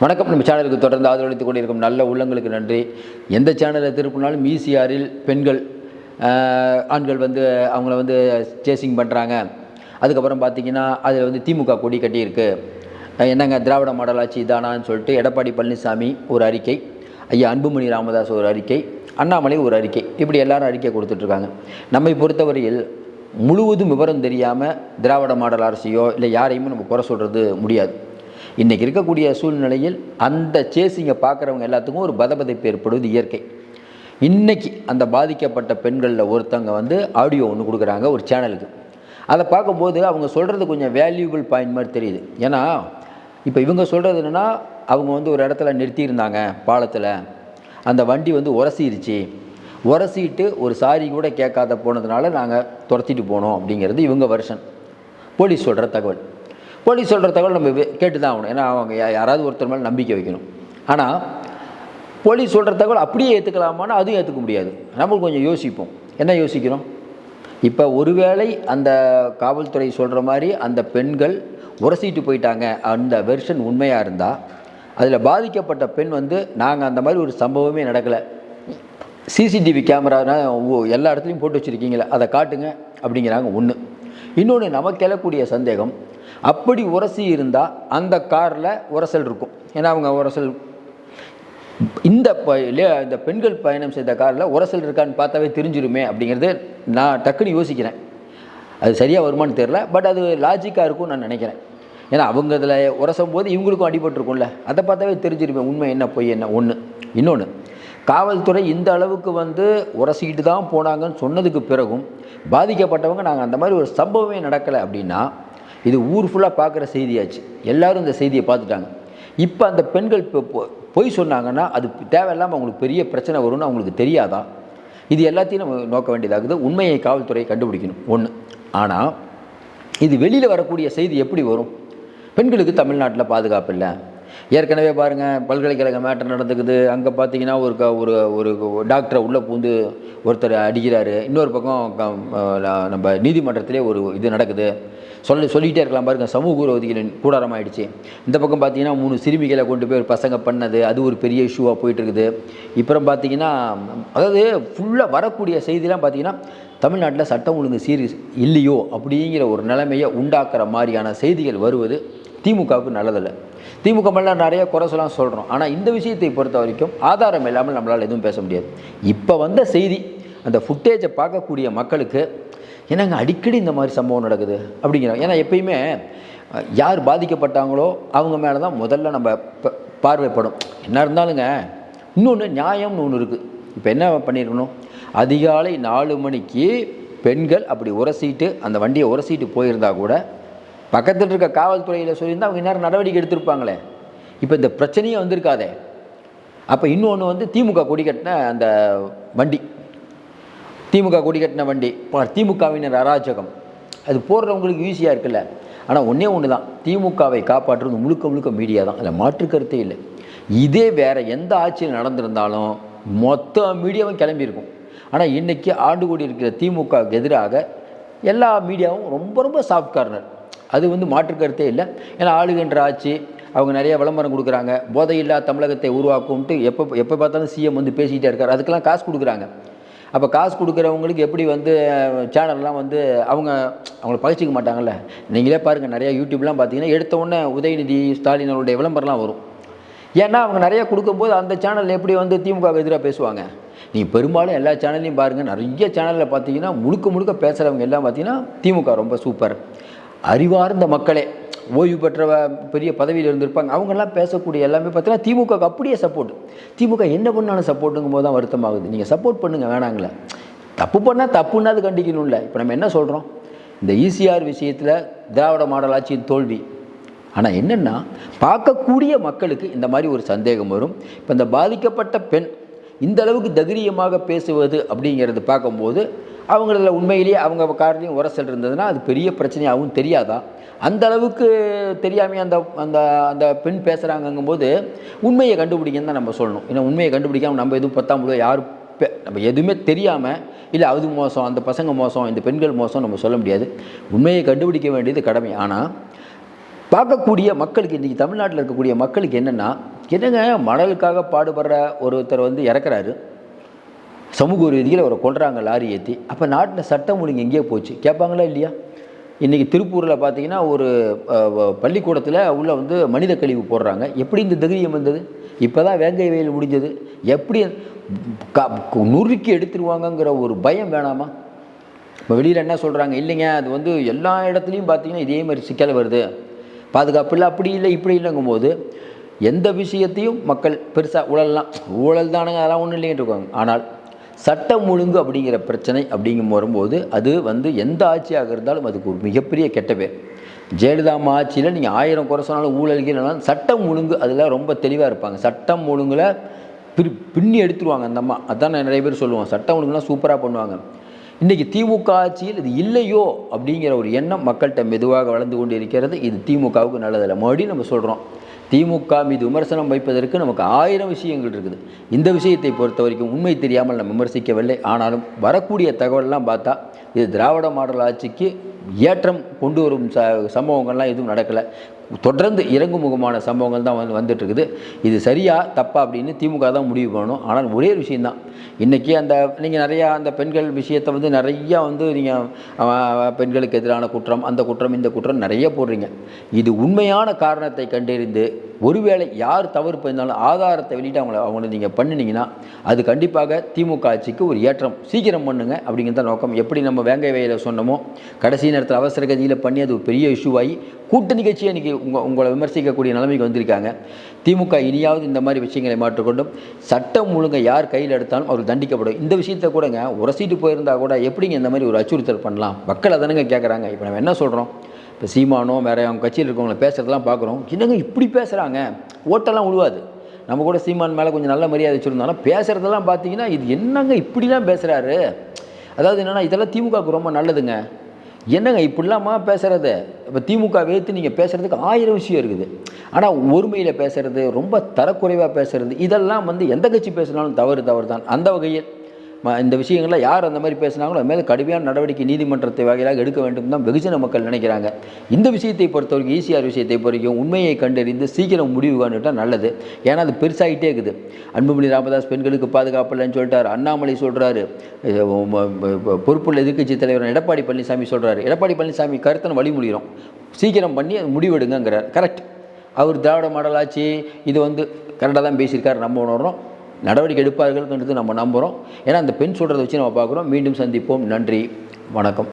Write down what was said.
வணக்கம். நம்ம சேனலுக்கு தொடர்ந்து ஆதரவளித்துக் கொண்டிருக்கும் நல்ல உள்ளங்களுக்கு நன்றி. எந்த சேனலை திருப்பினாலும் ஈசிஆரில் பெண்கள் ஆண்கள் வந்து அவங்கள வந்து சேசிங் பண்ணுறாங்க அதுக்கப்புறம் பார்த்தீங்கன்னா அதில் வந்து திமுக கொடி கட்டியிருக்கு. என்னங்க திராவிட மாடல் ஆட்சி இதானான்னு சொல்லிட்டு எடப்பாடி பழனிசாமி ஒரு அறிக்கை ஐயா அன்புமணி ராமதாஸ் ஒரு அறிக்கை அண்ணாமலை ஒரு அறிக்கை இப்படி எல்லாரும் அறிக்கை கொடுத்துட்ருக்காங்க. நம்மை பொறுத்தவரையில் முழுவதும் விவரம் தெரியாமல் திராவிட மாடல் அரசியோ இல்லை யாரையுமே நம்ம குறை சொல்கிறது முடியாது. இன்றைக்கி இருக்கக்கூடிய சூழ்நிலையில் அந்த சேசிங்கை பார்க்குறவங்க எல்லாத்துக்கும் ஒரு பதபதைப்பு ஏற்படுவது இயற்கை. இன்றைக்கி அந்த பாதிக்கப்பட்ட பெண்களில் ஒருத்தவங்க வந்து ஆடியோ ஒன்று கொடுக்குறாங்க ஒரு சேனலுக்கு அதை பார்க்கும்போது அவங்க சொல்கிறது கொஞ்சம் வேல்யூபிள் பாயிண்ட் மாதிரி தெரியுது. ஏன்னா இப்போ இவங்க சொல்கிறது என்னென்னா அவங்க வந்து ஒரு இடத்துல நிறுத்தியிருந்தாங்க பாலத்தில். அந்த வண்டி வந்து உரசிருச்சு. உரசிட்டு ஒரு சாரி கூட கேட்காத போனதுனால நாங்கள் துரத்திட்டு போனோம் அப்படிங்கிறது இவங்க வருஷன் போலீஸ் சொல்கிற தகவல். போலீஸ் சொல்கிற தகவல் நம்ம கேட்டு தான் ஆகணும். ஏன்னா அவங்க யாராவது ஒருத்தர் மேலே நம்பிக்கை வைக்கணும். ஆனால் போலீஸ் சொல்கிற தகவல் அப்படியே ஏற்றுக்கலாமான்னு அதுவும் ஏற்றுக்க முடியாது. நம்ம கொஞ்சம் யோசிப்போம். என்ன யோசிக்கிறோம்? இப்போ ஒருவேளை அந்த காவல்துறை சொல்கிற மாதிரி அந்த பெண்கள் உரசிட்டு போயிட்டாங்க. அந்த வெர்ஷன் உண்மையாக இருந்தால் அதில் பாதிக்கப்பட்ட பெண் வந்து நாங்கள் அந்த மாதிரி ஒரு சம்பவமே நடக்கலை. சிசிடிவி கேமரா எல்லா இடத்துலையும் போட்டு வச்சுருக்கீங்களே அதை காட்டுங்க அப்படிங்கிறாங்க ஒன்று இன்னொன்று நமக்கு எழக்கூடிய சந்தேகம் அப்படி உரசி இருந்தால் அந்த காரில் உரசல் இருக்கும். ஏன்னா அவங்க உரசல் இந்த ப- இல்லையா இந்த பெண்கள் பயணம் செய்த காரில் உரசல் இருக்கான்னு பார்த்தாவே தெரிஞ்சிருமே அப்படிங்கிறது நான் டக்குன்னு யோசிக்கிறேன். அது சரியாக வருமானு தெரில பட் அது லாஜிக்காக இருக்கும்னு நான் நினைக்கிறேன். ஏன்னா அவங்க இதில் உரசும் போது இவங்களுக்கும் அடிபட்டுருக்கும்ல அதை பார்த்தாவே தெரிஞ்சிருமே உண்மை என்ன பொய் என்ன ஒன்று இன்னொன்று காவல்துறை இந்த அளவுக்கு வந்து உரசிக்கிட்டு தான் போனாங்கன்னு சொன்னதுக்கு பிறகும் பாதிக்கப்பட்டவங்க நாங்கள் அந்த மாதிரி ஒரு சம்பவமே நடக்கலை அப்படின்னா இது ஊர் ஃபுல்லாக பார்க்குற செய்தியாச்சு. எல்லாரும் இந்த செய்தியை பார்த்துட்டாங்க. இப்போ அந்த பெண்கள் இப்போ பொ- பொய் சொன்னாங்கன்னா அது தேவையில்லாமல் அவங்களுக்கு பெரிய பிரச்சனை வரும்னு அவங்களுக்கு தெரியாதா? இது எல்லாத்தையும் நம்ம நோக்க வேண்டியதாகுது உண்மையை காவல்துறை கண்டுபிடிக்கணும். ஒன்று ஆனால் இது வெளியில் வரக்கூடிய செய்தி எப்படி வரும்? பெண்களுக்கு தமிழ்நாட்டில் பாதுகாப்பு இல்லை. ஏற்கனவே பாருங்கள் பல்கலைக்கழக மேட்டர் நடந்துக்குது. அங்கே பார்த்தீங்கன்னா ஒரு க ஒரு ஒரு டாக்டரை உள்ளே பூந்து ஒருத்தர் அடிக்கிறாரு. இன்னொரு பக்கம் நம்ம நீதிமன்றத்திலே ஒரு இது நடக்குது. சொல்ல சொல்லிகிட்டே இருக்கலாம் பாருங்கள் சமூக விரோதிகளின் கூடாரம் ஆயிடுச்சு இந்த பக்கம் பார்த்தீங்கன்னா மூணு சிறுமிகளை கொண்டு போய் ஒரு பசங்க பண்ணது. அது ஒரு பெரிய இஷ்யூவாக போயிட்டு இருக்குது அப்புறம் பார்த்தீங்கன்னா அதாவது ஃபுல்லாக வரக்கூடிய செய்திலாம் பார்த்தீங்கன்னா தமிழ்நாட்டில் சட்டம் ஒழுங்கு சீர் இல்லையோ அப்படிங்கிற ஒரு நிலைமையை உண்டாக்குற மாதிரியான செய்திகள் வருவது திமுகவுக்கு நல்லதில்லை. திமுக மேலே நிறைய குறை சொல்லலாம் சொல்கிறோம் ஆனால் இந்த விஷயத்தை பொறுத்த வரைக்கும் ஆதாரம் இல்லாமல் நம்மளால் எதுவும் பேச முடியாது. இப்போ வந்த செய்தி அந்த ஃபுட்டேஜை பார்க்கக்கூடிய மக்களுக்கு என்னங்க அடிக்கடி இந்த மாதிரி சம்பவம் நடக்குது அப்படிங்கிறாங்க ஏன்னா எப்பயுமே யார் பாதிக்கப்பட்டாங்களோ அவங்க மேலே தான் முதல்ல நம்ம ப- பார்வைப்படும். என்ன இருந்தாலுங்க இன்னொன்று நியாயம்னு ஒன்று இருக்குது இப்போ என்ன பண்ணியிருக்கணும் அதிகாலை நாலு மணிக்கு பெண்கள் அப்படி உரசிட்டு அந்த வண்டியை உரசிட்டு போயிருந்தா கூட பக்கத்தில் இருக்க காவல்துறையில் சொல்லியிருந்தா அவங்க இந்நேரம் நடவடிக்கை எடுத்திருப்பாங்களே. இப்போ இந்த பிரச்சனையே வந்திருக்காதே. அப்போ இன்னொன்று வந்து திமுக கொடி கட்டின அந்த வண்டி. திமுக கொடி கட்டின வண்டி திமுகவினர் அராஜகம். அது போடுறவங்களுக்கு ஈஸியாக இருக்குல்ல. ஆனால் ஒன்றே ஒன்று தான் திமுகவை காப்பாற்றுறது முழுக்க முழுக்க மீடியா தான். அதில் மாற்று கருத்தே இல்லை. இதே வேறு எந்த ஆட்சியில் நடந்திருந்தாலும் மொத்த மீடியாவும் கிளம்பியிருக்கும். ஆனால் இன்றைக்கி ஆண்டு கூடி இருக்கிற திமுகவுக்கு எதிராக எல்லா மீடியாவும் ரொம்ப ரொம்ப சாஃப்ட் கார்னர் அது வந்து மாற்று கருத்தே இல்லை. ஏன்னா ஆளுகின்ற ஆட்சி அவங்க நிறைய விளம்பரம் கொடுக்குறாங்க. போதையில்லா தமிழகத்தை உருவாக்கும்ட்டு எப்போ எப்போ பார்த்தாலும் சிஎம் வந்து பேசிக்கிட்டே இருக்கார். அதுக்கெல்லாம் காசு கொடுக்குறாங்க. அப்போ காசு கொடுக்குறவங்களுக்கு எப்படி வந்து சேனல்லாம் வந்து அவங்க அவங்கள பகிச்சிக்க மாட்டாங்கல்ல? நீங்களே பாருங்கள் நிறையா யூடியூப்லாம் பார்த்தீங்கன்னா எடுத்த உடனே உதயநிதி ஸ்டாலின் அவருடைய விளம்பரம்லாம் வரும். ஏன்னா அவங்க நிறையா கொடுக்கும்போது அந்த சேனல் எப்படி வந்து திமுக எதிராக பேசுவாங்க? நீ பெரும்பாலும் எல்லா சேனல்லையும் பாருங்கள் நிறைய சேனலில் பார்த்தீங்கன்னா முழுக்க முழுக்க பேசுகிறவங்க எல்லாம் பார்த்தீங்கன்னா திமுக ரொம்ப சூப்பர் அறிவார்ந்த மக்களே. ஓய்வு பெற்ற பெரிய பதவியில் இருந்திருப்பாங்க. அவங்கெல்லாம் பேசக்கூடிய எல்லாமே பார்த்தீங்கன்னா திமுக அப்படியே சப்போர்ட் திமுக என்ன பண்ணாலும் சப்போர்ட்டுங்கும் போது தான் வருத்தமாகுது. நீங்கள் சப்போர்ட் பண்ணுங்கள் வேணாங்களே. தப்பு பண்ணால் தப்புன்னா அது கண்டிக்கணும்ல. இப்போ நம்ம என்ன சொல்கிறோம் இந்த ஈசிஆர் விஷயத்தில் திராவிட மாடல் ஆட்சியின் தோல்வி. ஆனால் என்னென்னா பார்க்கக்கூடிய மக்களுக்கு இந்த மாதிரி ஒரு சந்தேகம் வரும். இப்போ இந்த பாதிக்கப்பட்ட பெண் இந்த அளவுக்கு தைரியமாக பேசுவது அப்படிங்கிறது பார்க்கும்போது அவங்கள உண்மையிலேயே அவங்க கார்லையும் உரசல் இருந்ததுன்னா அது பெரிய பிரச்சனையாகவும் தெரியாதா? அந்த அளவுக்கு தெரியாமல் அந்த அந்த அந்த பெண் பேசுகிறாங்கங்கும்போது உண்மையை கண்டுபிடிக்கன்னு தான் நம்ம சொல்லணும். ஏன்னா உண்மையை கண்டுபிடிக்காமல் நம்ம எதுவும் பத்தாம் முழுவதும் யார் நம்ம எதுவுமே தெரியாமல் இல்லை அது மோசம் அந்த பசங்க மோசம் இந்த பெண்கள் மோசம் நம்ம சொல்ல முடியாது. உண்மையை கண்டுபிடிக்க வேண்டியது கடமை. ஆனால் பார்க்கக்கூடிய மக்களுக்கு இன்றைக்கி தமிழ்நாட்டில் இருக்கக்கூடிய மக்களுக்கு என்னென்னா என்னங்க மணலுக்காக பாடுபடுற ஒருத்தர் வந்து இறக்குறாரு. சமூக ரீதியில் அவரை கொள்கிறாங்க லாரி ஏற்றி அப்போ நாட்டில் சட்டம் ஒழுங்கு எங்கேயோ போச்சு. கேட்பாங்களா இல்லையா? இன்றைக்கி திருப்பூரில் பார்த்தீங்கன்னா ஒரு பள்ளிக்கூடத்தில் உள்ளே வந்து மனித கழிவு போடுறாங்க. எப்படி இந்த தைரியம் வந்தது? இப்போ தான் வேங்கை வெயில் முடிஞ்சது. எப்படி க- நுறுக்கி எடுத்துருவாங்கங்கிற ஒரு பயம் வேணாமா? இப்போ வெளியில் என்ன சொல்கிறாங்க இல்லைங்க அது வந்து எல்லா இடத்துலையும் பார்த்தீங்கன்னா இதே மாதிரி சிக்கல் வருது. பாதுகாப்பு இல்லை அப்படி இல்லை இப்படி இல்லைங்கும் போது எந்த விஷயத்தையும் மக்கள் பெருசாக ஊழல்லாம் ஊழல் தானுங்க அதெல்லாம் ஒன்றும் இல்லைங்கிட்டு இருக்காங்க. ஆனால் சட்டம் ஒழுங்கு அப்படிங்கிற பிரச்சனை அப்படிங்கும் வரும்போது அது வந்து எந்த ஆட்சியாக இருந்தாலும் அதுக்கு ஒரு மிகப்பெரிய கெட்ட பேர். ஜெயலலிதா அம்மா ஆட்சியில் நீங்கள் ஆயிரம் குறை சொன்னாலும் ஊழல்கள் சட்டம் ஒழுங்கு அதில் ரொம்ப தெளிவாக இருப்பாங்க. சட்டம் ஒழுங்கில் பிரி பின்னி எடுத்துருவாங்க அந்த அம்மா. அதான் நான் நிறைய பேர் சொல்லுவோம் சட்டம் ஒழுங்குலாம் சூப்பராக பண்ணுவாங்க. இன்றைக்கி திமுக ஆட்சியில் இது இல்லையோ அப்படிங்கிற ஒரு எண்ணம் மக்கள்கிட்ட மெதுவாக வளர்ந்து கொண்டு இருக்கிறது இது திமுகவுக்கு நல்லதில்லை. மறுபடியும் நம்ம சொல்கிறோம் திமுக மீது விமர்சனம் வைப்பதற்கு நமக்கு ஆயிரம் விஷயங்கள் இருக்குது. இந்த விஷயத்தை பொறுத்த வரைக்கும் உண்மை தெரியாமல் நம்ம விமர்சிக்கவில்லை. ஆனாலும் வரக்கூடிய தகவல்லாம் பார்த்தா இது திராவிட மாடல் ஆட்சிக்கு ஏற்றம் கொண்டு வரும் ச சம்பவங்கள்லாம் எதுவும் நடக்கலை. தொடர்ந்து இறங்குமுகமான சம்பவங்கள் தான் வந்து வந்துட்டுருக்குது. இது சரியா தப்பா அப்படின்னு திமுக தான் முடிவு பண்ணணும். ஆனால் ஒரே ஒரு விஷயந்தான் இன்றைக்கி அந்த நீங்கள் நிறையா அந்த பெண்கள் விஷயத்தை வந்து நிறையா வந்து நீங்கள் பெண்களுக்கு எதிரான குற்றம் அந்த குற்றம் இந்த குற்றம் நிறைய போடுறீங்க. இது உண்மையான காரணத்தை கண்டறிந்து ஒருவேளை யார் தவறு பண்ணாலும் ஆதாரத்தை வெளியிட்டு அவங்கள அவங்கள நீங்கள் பண்ணினீங்கன்னா அது கண்டிப்பாக திமுக ஆட்சிக்கு ஒரு ஏற்றம். சீக்கிரம் பண்ணுங்க அப்படிங்கிறத நோக்கம் எப்படி நம்ம வேங்கை வயலில் சொன்னோமோ கடைசி நேரத்தில் அவசர கதியில் பண்ணி அது ஒரு பெரிய இஷ்யூவாகி கூட்டு நிகழ்ச்சியை இன்றைக்கி உங்கள் உங்களை விமர்சிக்கக்கூடிய நிலைமைக்கு வந்திருக்காங்க. திமுக இனியாவது இந்த மாதிரி விஷயங்களை மாற்றிக்கொண்டும் சட்டம் ஒழுங்கை யார் கையில் எடுத்தாலும் அவர் தண்டிக்கப்படும். இந்த விஷயத்தை கூடங்க உரசிட்டு போயிருந்தா கூட எப்படிங்க இந்த மாதிரி ஒரு அச்சுறுத்தல் பண்ணலாம்? மக்கள் அதனுங்க கேட்குறாங்க இப்போ நம்ம என்ன சொல்கிறோம் இப்போ சீமானோ வேற அவங்க கட்சியில் இருக்கவங்களை பேசுகிறதெல்லாம் பார்க்குறோம் என்னங்க இப்படி பேசுகிறாங்க ஓட்டெல்லாம் உழுவாது. நம்ம கூட சீமான் மேலே கொஞ்சம் நல்ல மரியாதை வச்சுருந்தாலும் பேசுகிறதெல்லாம் பார்த்தீங்கன்னா இது என்னங்க இப்படிலாம் பேசுகிறாரு அதாவது என்னென்னா இதெல்லாம் திமுகவுக்கு ரொம்ப நல்லதுங்க. என்னங்க இப்படிலாமா பேசுகிறது இப்போ திமுக வைத்து நீங்கள் பேசுகிறதுக்கு ஆயிரம் விஷயம் இருக்குது. ஆனால் ஒருமையில் பேசுகிறது ரொம்ப தரக்குறைவாக பேசுகிறது இதெல்லாம் வந்து எந்த கட்சி பேசினாலும் தவறு தவறு தான் அந்த வகையில் இந்த விஷயங்களில் யார் அந்த மாதிரி பேசினாங்களோ அது மேலே கடுமையான நடவடிக்கை நீதிமன்றத்தை வகையாக எடுக்க வேண்டும் தான் வெகுஜன மக்கள் நினைக்கிறாங்க. இந்த விஷயத்தை பொறுத்தவரைக்கும் ஈசிஆர் விஷயத்தை பொறுக்கும் உண்மையை கண்டறிந்து சீக்கிரம் முடிவு காணுட்டா நல்லது. ஏன்னா அது பெருசாகிட்டே இருக்குது. அன்புமணி ராமதாஸ் பெண்களுக்கு பாதுகாப்பு இல்லைன்னு சொல்லிட்டார். அண்ணாமலை சொல்கிறாரு பொறுப்புள்ள எதிர்க்கட்சி தலைவர் எடப்பாடி பழனிசாமி சொல்கிறாரு எடப்பாடி பழனிசாமி கருத்தனை வழிமொழிகிறோம் சீக்கிரம் பண்ணி அது முடிவெடுங்கங்கிறார். கரெக்ட் அவர் திராவிட மாடலாச்சு இது வந்து கரெக்டாக தான் பேசியிருக்காரு. நம்ம உணர்றோம். நடவடிக்கை எடுப்பார்கள்ன்றது நம்ம நம்புகிறோம் ஏன்னா அந்த பெண் சொல்கிறத வச்சு நம்ம பார்க்குறோம். மீண்டும் சந்திப்போம். நன்றி. வணக்கம்.